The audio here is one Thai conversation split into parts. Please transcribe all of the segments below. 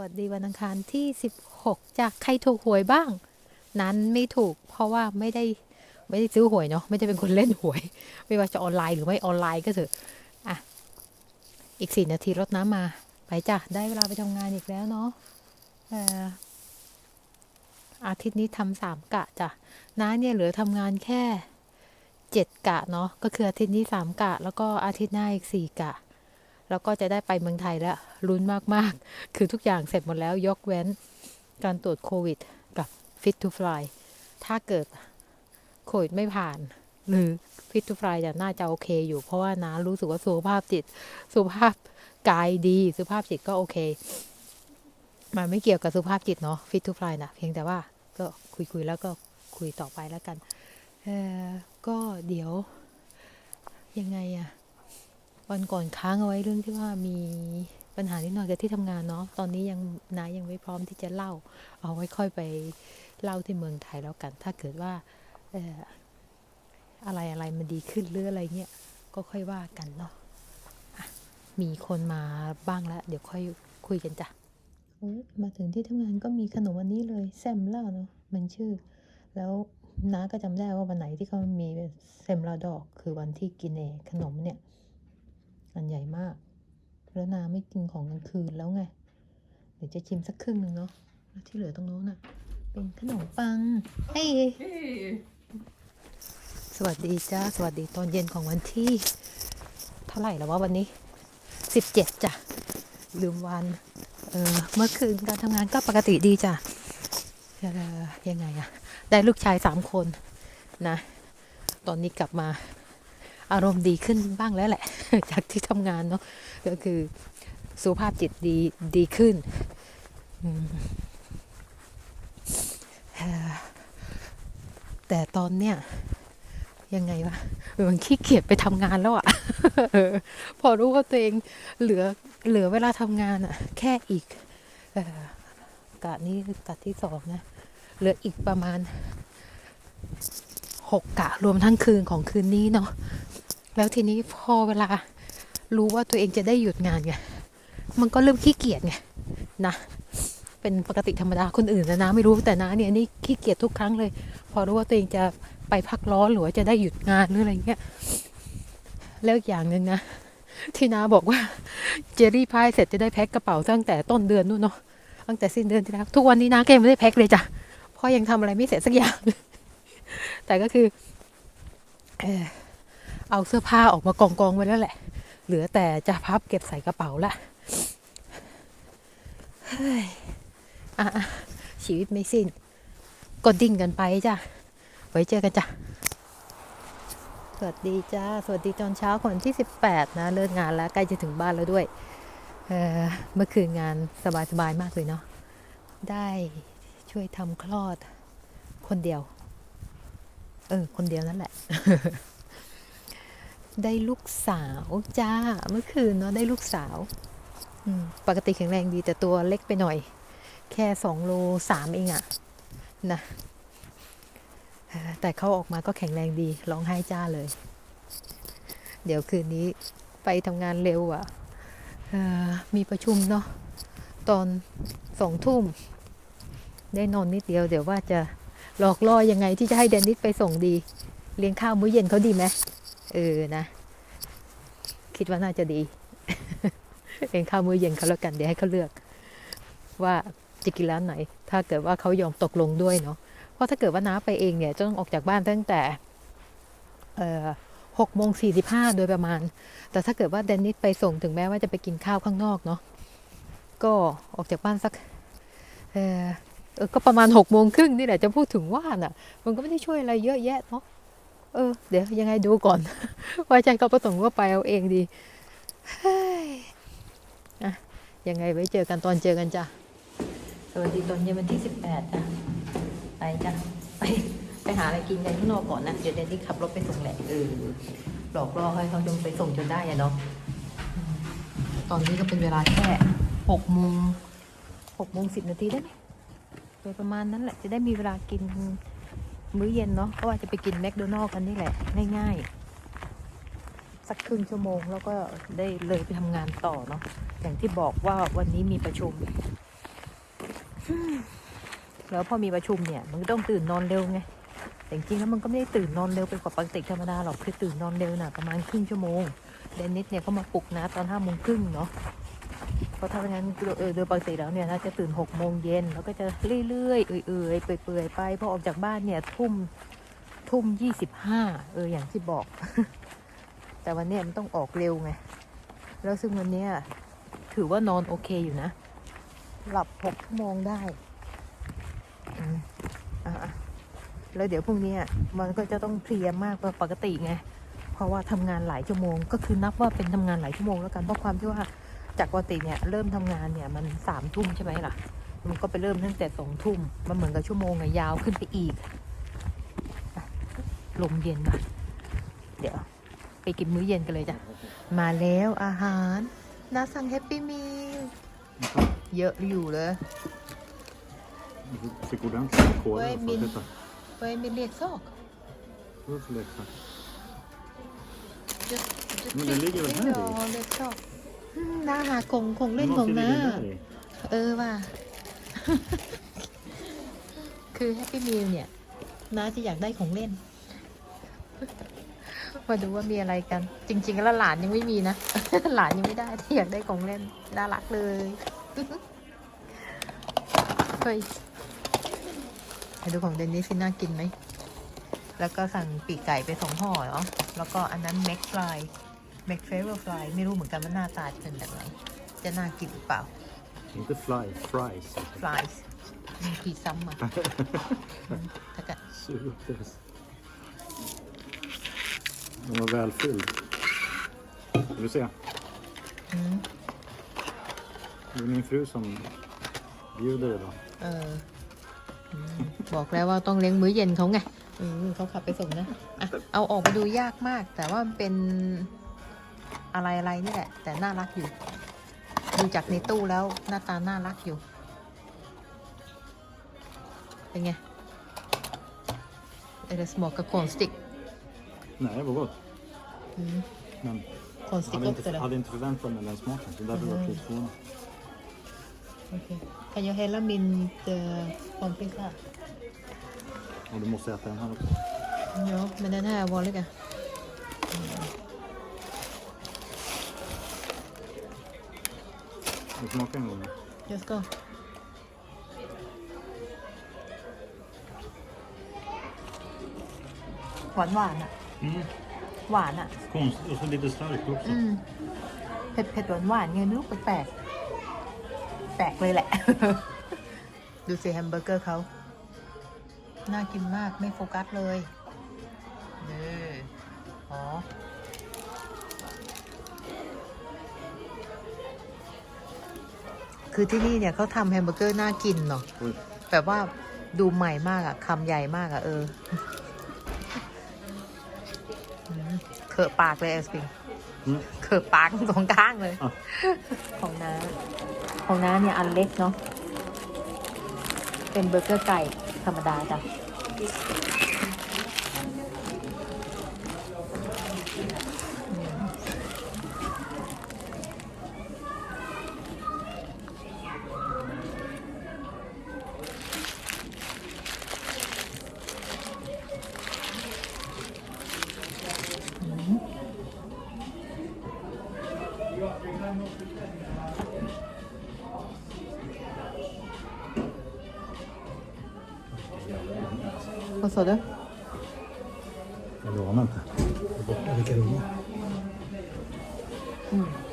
วัสดีวันอังคารที่ 16จากใครถูกหวยบ้าง นั้นไม่ถูก เพราะว่าไม่ได้ไม่ได้ซื้อหวยเนาะไม่ได้เป็นคนเล่นหวย ไม่ว่าจะออนไลน์หรือไม่ออนไลน์ก็เถอะอะอีกสี่นาทีรถน้ำมา ไปจ้ะได้เวลาไปทำงานอีกแล้วเนาะอาทิตย์นี้ทำสามกะจ้ะน้าเนี่ยเหลือทำงานแค่เจ็ดกะเนาะก็คืออาทิตย์นี้สามกะ แล้วก็อาทิตย์หน้าอีกสี่กะ แล้วก็จะได้ไปเมืองไทยแล้วลุ้นมากๆ คือทุกอย่างเสร็จหมดแล้วยกเว้นการตรวจโควิดกับ Fit to Fly ถ้าเกิดโควิดไม่ผ่าน หรือ Fit to Fly จะน่าจะโอเคอยู่ เพราะว่านารู้สึกว่าสุขภาพจิต สุขภาพกายดีสุขภาพจิตก็โอเค มันไม่เกี่ยวกับสุขภาพจิตเนาะ Fit to Fly นะเพียงแต่ว่าก็คุยๆแล้วก็คุยต่อไปแล้วกัน เออก็เดี๋ยวยังไงอะ วันก่อนค้างเอาไว้เรื่องที่ว่ามีปัญหานิดหน่อยกับที่ทำงานเนาะ ตอนนี้ยังนายยังไม่พร้อมที่จะเล่า เอาไว้ค่อยไปเล่าที่เมืองไทยแล้วกัน ถ้าเกิดว่าเอ่ออะไรอะไรมันดีขึ้นหรืออะไรเงี้ย ก็ค่อยว่ากันเนาะะมีคนมาบ้างแล้ว เดี๋ยวค่อยคุยกันจ้ะมาถึงที่ทำงานก็มีขนมอันนี้เลยแซมเล่าเนาะ มันชื่อ แล้วน้าก็จำได้ว่าวันไหนที่เขามีเซมลาดอก คือวันที่กินเองขนมเนี่ย อันใหญ่มาก แล้วนาไม่กินของกลางคืนแล้วไง เดี๋ยวจะชิมสักครึ่งหนึ่งเนาะแล้วที่เหลือตรงโน้นน่ะ เป็นขนมปังเฮ้ยสวัสดีจ้า สวัสดีตอนเย็นของวันที่ เท่าไหร่แล้วว่าวันนี้สิบเจ็ดจ้ะ ลืมวัน เออเมื่อคืนการทำงานก็ปกติดีจ้ะยังไงอะได้ลูกชายสามคนนะ ตอนนี้กลับมา อารมณ์ดีขึ้นบ้างแล้วแหละ จากที่ทำงานเนาะก็คือสุขภาพจิตดีดีขึ้นแต่ตอนเนี้ยยังไงวะมันขี้เกียจไปทำงานแล้วอะพอรู้ว่าตัวเองเหลือเหลือเวลาทำงานอะแค่อีกอกะนี้กะที่สองนะเหลืออีกประมาณหกกะรวมทั้งคืนของคืนนี้เนาะ แล้วทีนี้พอเวลารู้ว่าตัวเองจะได้หยุดงานไง มันก็เริ่มขี้เกียจไงนะ เป็นปกติธรรมดาคนอื่นนะนะ ไม่รู้แต่นะเนี่ยนี่ขี้เกียจทุกครั้งเลย พอรู้ว่าตัวเองจะไปพักร้อนหรือว่าจะได้หยุดงานหรืออะไรเงี้ย แล้วอย่างหนึ่งนะที่นาบอกว่าเจอรี่พายเสร็จจะได้แพ็คกระเป๋าตั้งแต่ต้นเดือนนู่นเนาะตั้งแต่สิ้นเดือนที่แล้วทุกวันนี้นะก็ยังไม่ได้แพ็คเลยจ้ะเพราะยังทำอะไรไม่เสร็จสักอย่าง แต่ก็คือเออ เอาเสื้อผ้าออกมากองกองๆไว้แล้วแหละ เหลือแต่จะพับเก็บใส่กระเป๋าละเฮ้ยอะอะชีวิตไม่สิ้น ก็ดิ้นกันไปจ้ะ ไว้เจอกันจ้ะ สวัสดีจ้า สวัสดีตอนเช้าของวันที่ 18 นะ เลิกงานแล้ว ใกล้จะถึงบ้านแล้วด้วยเออเมื่อคืนงานสบายๆมากเลยเนาะ ได้ช่วยทำคลอดคนเดียว เออ คนเดียวนั่นแหละ ได้ลูกสาวจ้าเมื่อคืนเนาะได้ลูกสาวปกติแข็งแรงดีแต่ตัวเล็กไปหน่อย แค่สองโลสามเองอะนะแต่เขาออกมาก็แข็งแรงดีร้องไห้จ้าเลย เดี๋ยวคืนนี้ไปทำงานเร็วอะเอ่อมีประชุมเนาะตอนสองทุ่ม ได้นอนนิดเดียว เดี๋ยวว่าจะหลอกล่อยังไงที่จะให้เดนนิสไปส่งดี เลี้ยงข้าวมื้อเย็นเขาดีไหม เออนะ คิดว่าน่าจะดีเองข้าวมื้อเย็นเขาแล้วกันเดี๋ยวให้เขาเลือก ว่าจะกินร้านไหน ถ้าเกิดว่าเขายอมตกลงด้วยเนาะเพราะถ้าเกิดว่าน้าไปเองเนี่ยจะต้องออกจากบ้านตั้งแต่หกโมงสี่สิบห้าโดยประมาณ แต่ถ้าเกิดว่าเดนนิสไปส่งถึงแม้ว่าจะไปกินข้าวข้างนอกเนาะก็ออกจากบ้านสักเออเออก็ประมาณหกโมงครึ่งนี่แหละจะพูดถึงว่าน่ะ มันก็ไม่ได้ช่วยอะไรเยอะแยะเนาะ เออ เดี๋ยวยังไงดูก่อน ว่าใจเขาประสงค์ว่าไปเอาเองดีเฮ้ยอะยังไงไว้เจอกันตอนเจอกันจ้ะ สวัสดีตอนเย็นวันที่สิบแปดจ้ะ ไปจ้ะ ไปไปหาอะไรกินกันข้างนอกก่อนนะ เดี๋ยวเดนนี่ขับรถไปส่งแหละเออหลอกล่อให้เขาจงไปส่งจนได้อะเนาะ ตอนนี้ก็เป็นเวลาแค่หกโมงหกโมงสิบนาทีได้ไหมโดยประมาณนั้นแหละจะได้มีเวลากิน มื้อเย็นเนาะเพราะว่าจะไปกินแมคโดนัลล์กันนี่แหละ ง่ายๆ สักครึ่งชั่วโมงแล้วก็ได้เลยไปทำงานต่อเนาะอย่างที่บอกว่าวันนี้มีประชุม แล้วพอมีประชุมเนี่ย มันก็ต้องตื่นนอนเร็วไงแต่จริงแล้วมันก็ไม่ได้ตื่นนอนเร็วไปกว่าปกติธรรมดาหรอกคือตื่นนอนเร็วน่ะประมาณครึ่งชั่วโมงเดนนิสเนี่ยเขามาปลุกนะตอนห้าโมงครึ่งเนาะ เพราะถ้าไม่งั้นโดยปกติแล้วเนี่ยน่าจะตื่นหกโมงเย็นแล้วก็จะเรื่อยๆ เอื่อยๆ เปื่อยๆ ไปพอออกจากบ้านเนี่ยทุ่มทุ่มยี่สิบห้าเอออย่างที่บอก แต่วันนี้มันต้องออกเร็วไง แล้วซึ่งวันนี้ถือว่านอนโอเคอยู่นะ หลับหกชั่วโมงได้แล้วเดี๋ยวพรุ่งนี้มันก็จะต้องเพลียมากกว่าปกติไง เพราะว่าทำงานหลายชั่วโมง ก็คือนับว่าเป็นทำงานหลายชั่วโมงแล้วกันเพราะความที่ว่า จากปกติเนี่ยเริ่มทำงานเนี่ยมันสามทุ่มใช่ไหมล่ะ มันก็ไปเริ่มตั้งแต่สองทุ่มมันเหมือนกับชั่วโมงอะยาวขึ้นไปอีกลมเย็นมาเดี๋ยว ไปกินมื้อเย็นกันเลยจ้ะ มาแล้วอาหารนาสั่งแฮปปี้มีลเยอะอยู่เลย Du fick ordentligt kod Vad är i alla fall. min- Titta. ไปมีเล็กซอก Vad är det för leksak? Just, just Men den ligger väl här i? เล็ กซอกอืมน้าหาคงคงเล่น Det ของ måste ju น้า ligga där i. เออว่ะคือแฮปปี้มิลเนี่ยน้าจะอยากได้ของเล่น มาดูว่ามีอะไรกัน จริง ๆ แล้วหลานยังไม่มีนะ หลานยังไม่ได้ที่อยากได้ของเล่นน่ารักเลยเฮ้ยไปดูของเดนนิสสิน่ากินไหม แล้วก็สั่งปีกไก่ไปสองห่อเนาะแล้วก็อันนั้นแม็กฟลาย แม็กเฟเวอร์ฟลายไม่รู้เหมือนกันว่าหน้าตาจะเป็นแบบไหน จะน่ากินหรือเปล่า Inte fly, fries. flies มีพีซ้ำมาถ้าเกิด Sug upp det. Den var välfylld. Vill du se? อืม Det är min fru som bjuder idag. เอออืมบอกแล้วว่าต้องเลี้ยงมื้อเย็นเขาไงอืมเขาขับไปส่งนะอะเอาออกไปดูยากมาก แต่ว่ามันเป็น อะไรอะไรๆนี่แหละ แต่น่ารักอยู่ ดูจากในตู้แล้วหน้าตาน่ารักอยู่ เป็นไงเออสมอกกับคอนสติก Nej, det var gott. อืม Men คอนสติก hade ก็ inte, คืออะไร hade inte förväntat mig den smaken. Så därför var jag lite förvånad. Okej. Kan jag hälla min uh, kompis här? Och du måste äta den här också. Ja, men den här är vanliga. Du smakar en gång. då. Jag ska. Hvan หวานอะ Mm. หวานอะ Konstigt. Och så lite starkt också. อืมเผ็ดเผ็ดหวานหวานๆไงไม่รู้แปลกๆแปลกเลยแหละ ดูสิแฮมเบอร์เกอร์เขา น่ากินมากไม่โฟกัสเลย คือที่นี่เนี่ยเขาทำแฮมเบอร์เกอร์น่ากินเนาะ Oj. แบบว่าดูใหม่มากอะคำใหญ่มากอะเอออืมเขอะปากเลยเอสปิง Mm. เขอะปากสองข้างเลย อะ ของน้า ของน้าเนี่ยอันเล็กเนาะ เป็นเบอร์เกอร์ไก่ธรรมดาจ้ะ Hva sa du? Det lå han, vet du. Hvilket rom? Mm.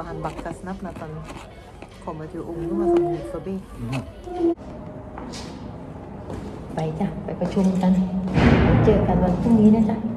Oj, vad han backar snabbt när han kommer till ungdomar som gick förbi. Mm. ไปจ้ะ ไปประชุมกัน เจอกันวันพรุ่งนี้นะจ๊ะ